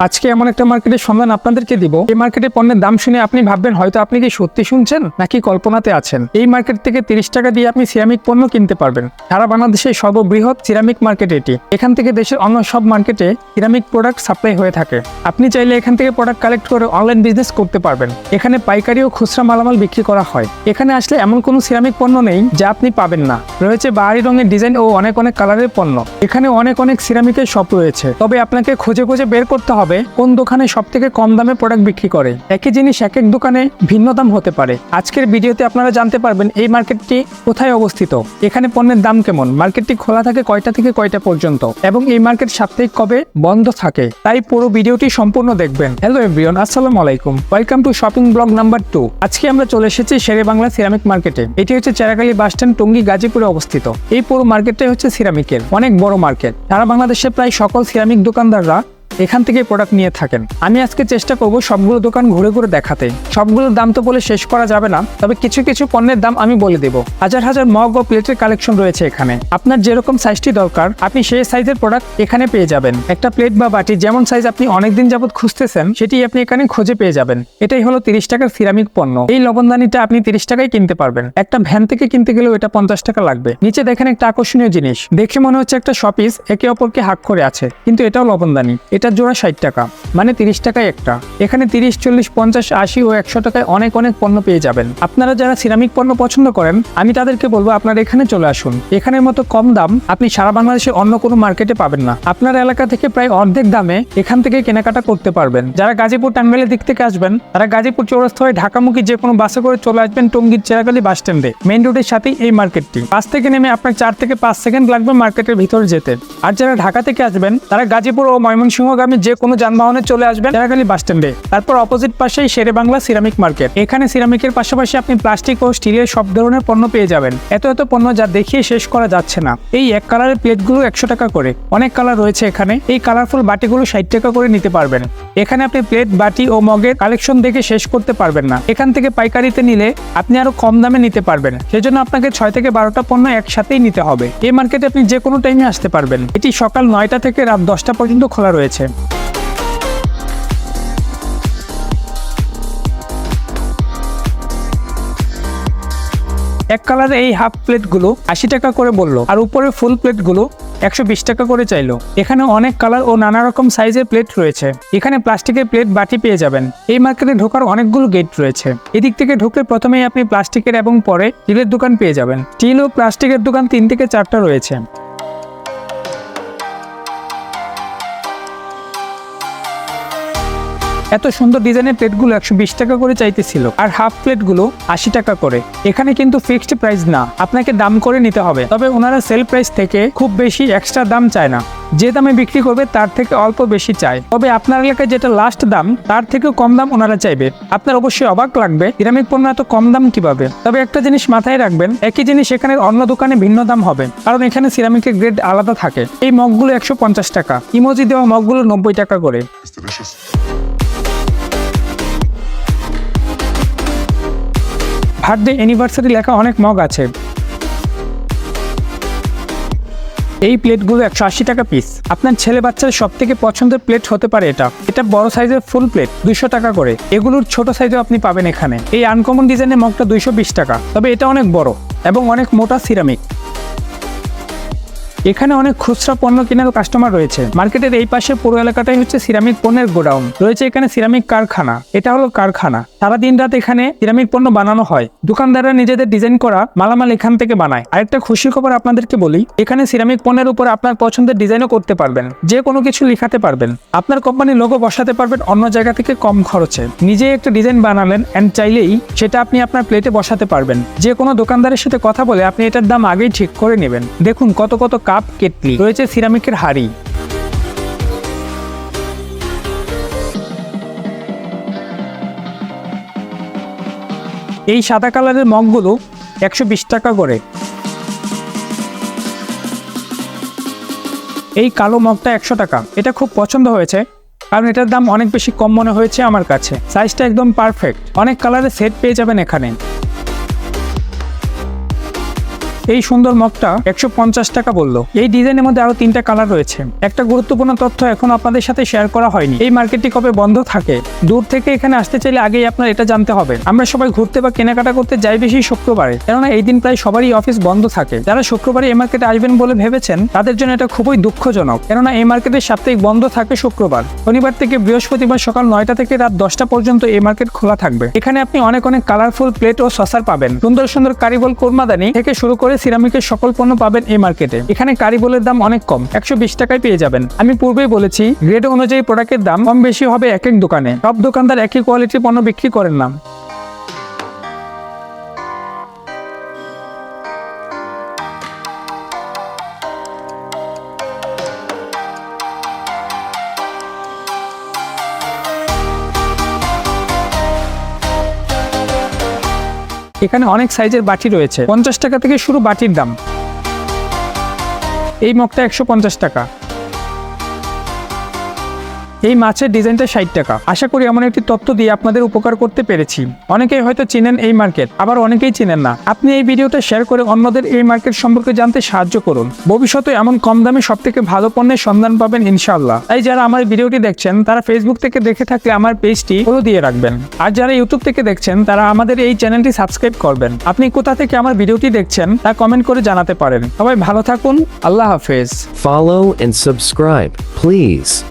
আজকে এমন একটা মার্কেটের সন্ধান আপনাদেরকে দিব। এই মার্কেটে পণ্যের দাম শুনে আপনি ভাববেন, হয়তো আপনি কি সত্যি শুনছেন নাকি কল্পনাতে আছেন? এই মার্কেট থেকে তিরিশ টাকা দিয়ে আপনি সিরামিক পণ্য কিনতে পারবেন। সারা বাংলাদেশের সর্ববৃহৎ সিরামিক মার্কেট এটি। এখান থেকে দেশের অন্য সব মার্কেটে সিরামিক প্রোডাক্ট সাপ্লাই হয়ে থাকে। আপনি চাইলে এখান থেকে প্রোডাক্ট কালেক্ট করে অনলাইন বিজনেস করতে পারবেন। এখানে পাইকারি ও খুচরা মালামাল বিক্রি করা হয়। এখানে আসলে এমন কোনো সিরামিক পণ্য নেই যা আপনি পাবেন না। রয়েছে বাহারি রঙের ডিজাইন ও অনেক অনেক কালারের পণ্য। এখানে অনেক অনেক সিরামিকের শপ রয়েছে। তবে আপনাকে খুঁজে খুঁজে বের করতে হবে। কোন দোকানে সব থেকে কম দামে প্রোডাক্ট বিক্রি করে। একই জিনিস এক এক দোকানে ভিন্ন দাম হতে পারে। আজকের ভিডিওতে আপনারা জানতে পারবেন এই মার্কেটটি কোথায় অবস্থিত। এখানে পণ্যের দাম কেমন? মার্কেটটি খোলা থাকে কয়টা থেকে কয়টা পর্যন্ত? এবং এই মার্কেট সাপ্তাহিক কবে বন্ধ থাকে? তাই পুরো ভিডিওটি সম্পূর্ণ দেখবেন। হ্যালো এভরিওয়ান আসসালামু আলাইকুম। Welcome to shopping blog number two আজকে আমরা চলে এসেছি শেরে বাংলা সিরামিক মার্কেটে এটি হচ্ছে চেরাকালী বাস স্ট্যান্ড, টঙ্গী, গাজীপুরে অবস্থিত। এই পুরো মার্কেটটাই হচ্ছে সিরামিকের অনেক বড় মার্কেট সারা বাংলাদেশে প্রায় সকল সিরামিক দোকানদাররা এখান থেকে প্রোডাক্ট নিয়ে থাকেন। আমি আজকে চেষ্টা করব সবগুলো দোকান ঘুরে ঘুরে দেখাতে। সবগুলোর দাম তো বলে শেষ করা যাবে না, তবে কিছু কিছু পণ্যের দাম আমি বলে দেব। হাজার হাজার মগ ও প্লেটের কালেকশন রয়েছে এখানে। আপনার যেরকম সাইজটি দরকার, আপনি সেই সাইজের প্রোডাক্ট এখানে পেয়ে যাবেন। একটা প্লেট বা বাটি যেমন সাইজ আপনি অনেকদিন যাবত খুঁজতেছেন, সেটি আপনি এখানে খুঁজে পেয়ে যাবেন। এটাই হলো তিরিশ টাকার সিরামিক পণ্য। এই লবণদানিটা আপনি তিরিশ টাকায় কিনতে পারবেন। একটা ভ্যান থেকে কিনতে গেলেও এটা পঞ্চাশ টাকা লাগবে। নিচে দেখেন একটা আকর্ষণীয় জিনিস। দেখে মনে হচ্ছে একটা শপিস একে অপরকে হাক করে আছে, কিন্তু এটাও লবণদানি। এটা জোড়া ষাট টাকা মানে তিরিশ টাকায় একটা। এখানে তিরিশ, চল্লিশ, পঞ্চাশ, আশি ও একশো টাকায় অনেক অনেক পণ্য পেয়ে যাবেন। আপনারা যারা সিরামিক পণ্য পছন্দ করেন, আমি তাদেরকে বলব আপনারা এখানে চলে আসুন। এখানের মতো কম দাম আপনি সারা বাংলাদেশে অন্য কোনো মার্কেটে পাবেন না। আপনার এলাকা থেকে প্রায় অর্ধেক দামে এখান থেকে কেনাকাটা করতে পারবেন। যারা গাজীপুর টাঙ্গাইলের দিক থেকে আসবেন, তারা গাজীপুর চৌরাস্তা হয়ে ঢাকামুখী যে কোনো বাসে করে চলে আসবেন টঙ্গীর চেরাগালি বাস স্ট্যান্ডে। মেইন রোডের সাথেই এই মার্কেটটি। বাস থেকে নেমে আপনার চার থেকে পাঁচ সেকেন্ড লাগবে মার্কেটের ভিতরে যেতে। আর যারা ঢাকা থেকে আসবেন, তারা গাজীপুর ও ময়মনসিংহগামী যে কোনো যানবাহনে চলে আসবেন চেরাগালি বাস স্ট্যান্ডে। তারপর অপোজিট পাশেই শেরে বাংলা সিরামিক মার্কেট। এখানে সিরামিকের পাশাপাশি আপনি প্লাস্টিক ও স্টিলের সব ধরনের পণ্য পেয়ে যাবেন। এত এত পণ্য যা দেখিয়ে শেষ করা যাচ্ছে না। এই এক কালারের প্লেটগুলো একশো টাকা করে। অনেক কালার রয়েছে এখানে। এই কালারফুল বাটিগুলো ষাট টাকা করে নিতে পারবেন। এখানে আপনি প্লেট, বাটি ও মগের কালেকশন দেখে শেষ করতে পারবেন না। এখান থেকে পাইকারিতে নিলে আপনি আরও কম দামে নিতে পারবেন। সেজন্য আপনাকে ছয় থেকে বারোটা পণ্য একসাথেই নিতে হবে। এই মার্কেটে আপনি যে কোনো টাইমে আসতে পারবেন। এটি সকাল নয়টা থেকে রাত দশটা পর্যন্ত খোলা রয়েছে। এক কালারের এই হাফ প্লেটগুলো আশি টাকা করে বলল, আর উপরে ফুল প্লেটগুলো একশো বিশ টাকা করে চাইলো। এখানে অনেক কালার ও নানা রকম সাইজের প্লেট রয়েছে। এখানে প্লাস্টিকের প্লেট বাটি পেয়ে যাবেন। এই মার্কেটে ঢোকার অনেকগুলো গেট রয়েছে। এদিক থেকে ঢুকলে প্রথমেই আপনি প্লাস্টিকের এবং পরে স্টিলের দোকান পেয়ে যাবেন। স্টিল ও প্লাস্টিকের দোকান তিন থেকে চারটা রয়েছে। এত সুন্দর ডিজাইনের প্লেটগুলো একশো বিশ টাকা করে চাইতেছিল। আর হাফ প্লেটগুলো আশি টাকা করে। এখানে কিন্তু ফিক্সড প্রাইস না। আপনাকে দাম করে নিতে হবে। তবে ওনারা সেল প্রাইস থেকে খুব বেশি এক্সট্রা দাম চায় না। যে দামে বিক্রি করবে, তার থেকে অল্প বেশি চায়। তবে আপনার এলাকায় যেটা লাস্ট দাম, তার থেকেও কম দাম ওনারা চাইবে। আপনার অবশ্যই অবাক লাগবে সিরামিক পণ্য এত কম দাম কীভাবে? তবে একটা জিনিস মাথায় রাখবেন, একই জিনিস এখানে অন্য দোকানে ভিন্ন দাম হবে। কারণ এখানে সিরামিকের গ্রেড আলাদা থাকে। এই মগগুলো একশো পঞ্চাশ টাকা। ইমোজি দেওয়া মগগুলো নব্বই টাকা করে। বার্থডে অ্যানিভার্সারি লেখা অনেক মগ আছে। এই প্লেটগুলো একশো আশি টাকা পিস আপনার ছেলে বাচ্চার সব থেকে পছন্দের প্লেট হতে পারে এটা। এটা বড় সাইজের ফুল প্লেট, দুইশো টাকা করে। এগুলোর ছোট সাইজও আপনি পাবেন এখানে। এই আনকমন ডিজাইনের মগটা দুইশো বিশ টাকা। তবে এটা অনেক বড় এবং অনেক মোটা সিরামিক এখানে অনেক খুচরা পণ্য কেনার কাস্টমার রয়েছে। মার্কেটের এই পাশে পুরো এলাকাটাই হচ্ছে সিরামিক পণ্যের গোডাউন। রয়েছে এখানে সিরামিক কারখানা। এটা হলো কারখানা। সারা দিন রাত এখানে সিরামিক পণ্য বানানো হয়। দোকানদাররা নিজেদের ডিজাইন করা মালামাল এখান থেকে বানায়। আরেকটা খুশির খবর আপনাদেরকে বলি, এখানে সিরামিক পণ্যের উপর আপনার পছন্দের ডিজাইনও করতে পারবেন। যে কোনো কিছু লিখাতে পারবেন। আপনার কোম্পানির লোগো বসাতে পারবেন অন্য জায়গা থেকে কম খরচে। নিজে একটা ডিজাইন বানালেন অ্যান্ড চাইলেই সেটা আপনি আপনার প্লেটে বসাতে পারবেন। যে কোনো দোকানদারের সাথে কথা বলে আপনি এটার দাম আগেই ঠিক করে নেবেন। দেখুন কত কত কাপ কেটলি। রয়েছে সিরামিকের হাড়ি। এই সাদা কালারের মগগুলো একশো বিশ টাকা করে। এই কালো মগটা একশো টাকা। এটা খুব পছন্দ হয়েছে, কারণ এটার দাম অনেক বেশি কম মনে হয়েছে আমার কাছে। সাইজটা একদম পারফেক্ট। অনেক কালারের সেট পেয়ে যাবেন এখানে। এই সুন্দর মগটা একশো পঞ্চাশ টাকা বলল। এই ডিজাইনের মধ্যে আরও তিনটা কালার রয়েছে। একটা গুরুত্বপূর্ণ তথ্য এখন আপনাদের সাথে শেয়ার করা হয়নি। এই মার্কেটটি কবে বন্ধ থাকে? দূর থেকে এখানে আসতে চাইলে আগেই আপনার এটা জানতে হবে। আমরা সবাই ঘুরতে বা কেনাকাটা করতে যাই বেশি শুক্রবারে। কেননা এই দিন প্রায় সবারই অফিস বন্ধ থাকে। যারা শুক্রবারে এই মার্কেটে আসবেন বলে ভেবেছেন, তাদের জন্য এটা খুবই দুঃখজনক। কেননা এই মার্কেটের সাপ্তাহিক বন্ধ থাকে শুক্রবার। শনিবার থেকে বৃহস্পতিবার সকাল নয়টা থেকে রাত দশটা পর্যন্ত এই মার্কেট খোলা থাকবে। এখানে আপনি অনেক অনেক কালারফুল প্লেট ও সসার পাবেন। সুন্দর সুন্দর কারিবল কোরমাদানি থেকে শুরু করে সিরামিকের সকল পণ্য পাবেন এই মার্কেটে। এখানে কারিবলের দাম অনেক কম, একশো বিশ টাকায় পেয়ে যাবেন। আমি পূর্বেই বলেছি, গ্রেড অনুযায়ী প্রোডাক্টের দাম কম বেশি হবে এক এক দোকানে। সব দোকানদার একই কোয়ালিটির পণ্য বিক্রি করেন না। এখানে অনেক সাইজের বাটি রয়েছে। পঞ্চাশ টাকা থেকে শুরু বাটির দাম। এই মগটা একশো পঞ্চাশ টাকা। এই মাছের ডিজাইনটা ষাট টাকা। আশা করি এমন একটি তথ্য দিয়ে আপনাদের উপকার করতে পেরেছি। অনেকেই হয়তো চিনেন এই মার্কেট, আবার অনেকেই চিনেন না। আপনি এই ভিডিওটা শেয়ার করে অন্যদের এই মার্কেট সম্পর্কে জানতে সাহায্য করুন। ভবিষ্যতে এমন কম দামে সব থেকে ভালো পণ্যের সন্ধান পাবেন ইনশাআল্লাহ। তাই যারা আমার ভিডিওটি দেখছেন, তারা ফেসবুক থেকে দেখে থাকলে আমার পেজটি ফলো দিয়ে রাখবেন। আর যারা ইউটিউব থেকে দেখছেন, তারা আমাদের এই চ্যানেলটি সাবস্ক্রাইব করবেন। আপনি কোথা থেকে আমার ভিডিওটি দেখছেন, তা কমেন্ট করে জানাতে পারেন। সবাই ভালো থাকুন, আল্লাহ হাফেজ। Follow and subscribe please.